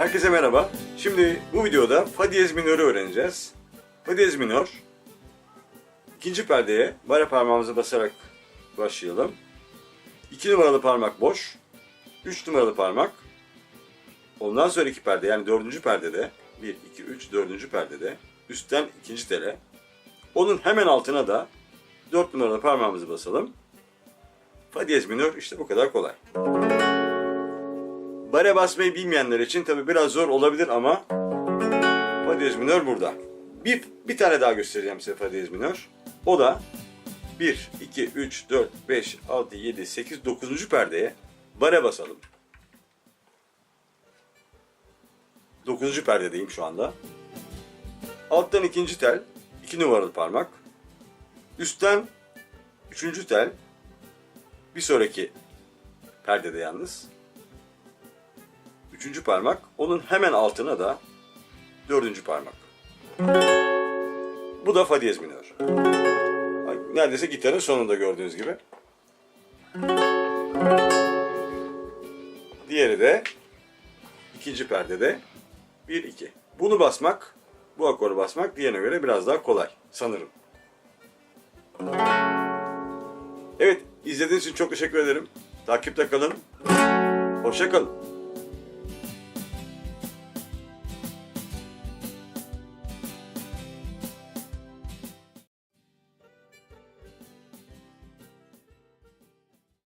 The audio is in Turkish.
Herkese merhaba. Şimdi bu videoda fa diyez minörü öğreneceğiz. Fa diyez minör. İkinci perdeye bare parmağımızı basarak başlayalım. 2 numaralı parmak boş. 3 numaralı parmak. Ondan sonraki perde yani dördüncü perdede 1, 2, 3, dördüncü perdede üstten ikinci tele. Onun hemen altına da 4 numaralı parmağımızı basalım. Fa diyez minör işte bu kadar kolay. Bare basmayı bilmeyenler için tabi biraz zor olabilir ama fa diyez minör burada. Bir, bir tane daha göstereceğim size fa diyez minör. O da 1, 2, 3, 4, 5, 6, 7, 8, 9. perdeye bare basalım. 9. perdedeyim şu anda. Alttan ikinci tel, 2 numaralı parmak. Üstten üçüncü tel, bir sonraki perdede yalnız. Üçüncü parmak. Onun hemen altına da dördüncü parmak. Bu da fa diyez minör. Neredeyse gitarın sonunda gördüğünüz gibi. Diğeri de ikinci perdede 1 2. Bunu basmak, bu akoru basmak diğerine göre biraz daha kolay sanırım. Evet, izlediğiniz için çok teşekkür ederim. Takipte kalın. Hoşça kalın.